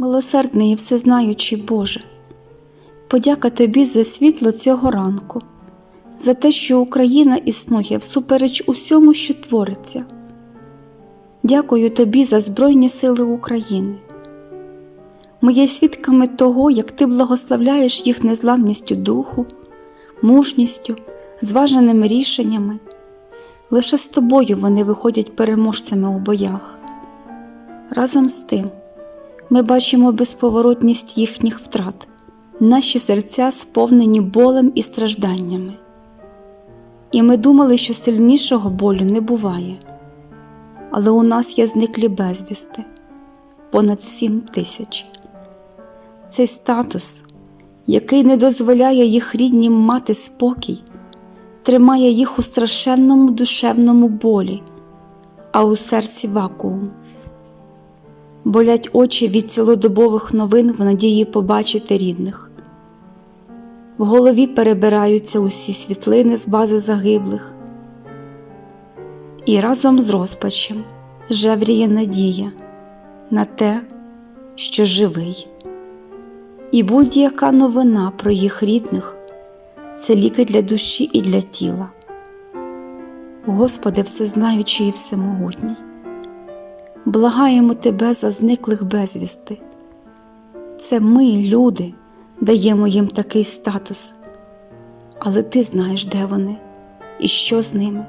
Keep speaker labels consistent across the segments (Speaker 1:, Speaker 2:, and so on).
Speaker 1: Милосердний і всезнаючий Боже, подяка Тобі за світло цього ранку, за те, що Україна існує всупереч усьому, що твориться. Дякую Тобі за Збройні Сили України. Ми є свідками того, як Ти благословляєш їх незламністю духу, мужністю, зваженими рішеннями. Лише з тобою вони виходять переможцями у боях. Разом з тим, ми бачимо безповоротність їхніх втрат, наші серця сповнені болем і стражданнями. І ми думали, що сильнішого болю не буває, але у нас є зниклі безвісти понад сім тисяч. Цей статус, який не дозволяє їх ріднім мати спокій, тримає їх у страшенному душевному болі, а у серці вакуум. Болять очі від цілодобових новин в надії побачити рідних. В голові перебираються усі світлини з бази загиблих. І разом з розпачем жевріє надія на те, що живий. І будь-яка новина про їх рідних це ліки для душі і для тіла. Господи, всезнаючий і всемогутній, благаємо Тебе за зниклих безвісти. Це ми, люди, даємо їм такий статус, але Ти знаєш, де вони і що з ними.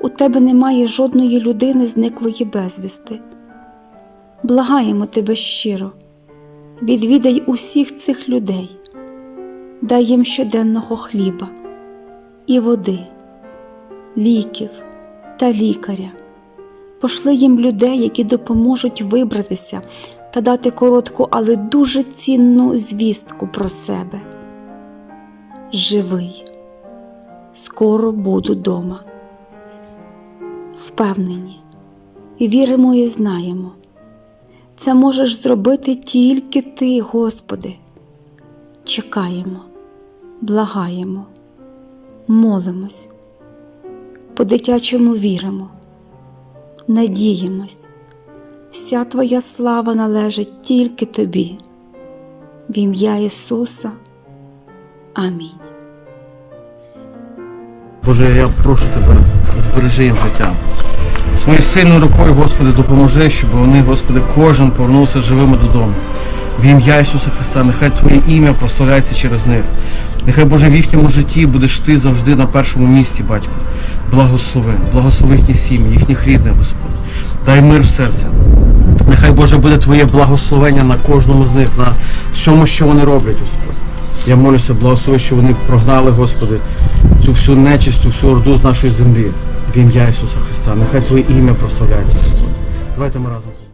Speaker 1: У тебе немає жодної людини зниклої безвісти. Благаємо Тебе щиро, відвідай усіх цих людей, дай їм щоденного хліба і води, ліків та лікаря. Пошли їм людей, які допоможуть вибратися та дати коротку, але дуже цінну звістку про себе. Живий, скоро буду дома. Впевнені, віримо і знаємо. Це можеш зробити тільки Ти, Господи. Чекаємо, благаємо, молимось, по-дитячому віримо, надіємось, вся Твоя слава належить тільки Тобі. В ім'я Ісуса. Амінь.
Speaker 2: Боже, я прошу тебе, збережи їм життя. Своєю сильною рукою, Господи, допоможи, щоб вони, Господи, кожен повернувся живими додому. В ім'я Ісуса Христа, нехай Твоє ім'я прославляється через них. Нехай, Боже, в їхньому житті будеш ти завжди на першому місці, Батько. Благослови, благослови їхні сім'ї, їхніх рідних, Господь. Дай мир в серці. Нехай, Боже, буде Твоє благословення на кожному з них, на всьому, що вони роблять, Господь. Я молюся, благослови, що вони прогнали, Господи, цю всю нечисть, цю всю орду з нашої землі. В ім'я Ісуса Христа. Нехай Твоє ім'я прославляється, Господь. Давайте ми разом.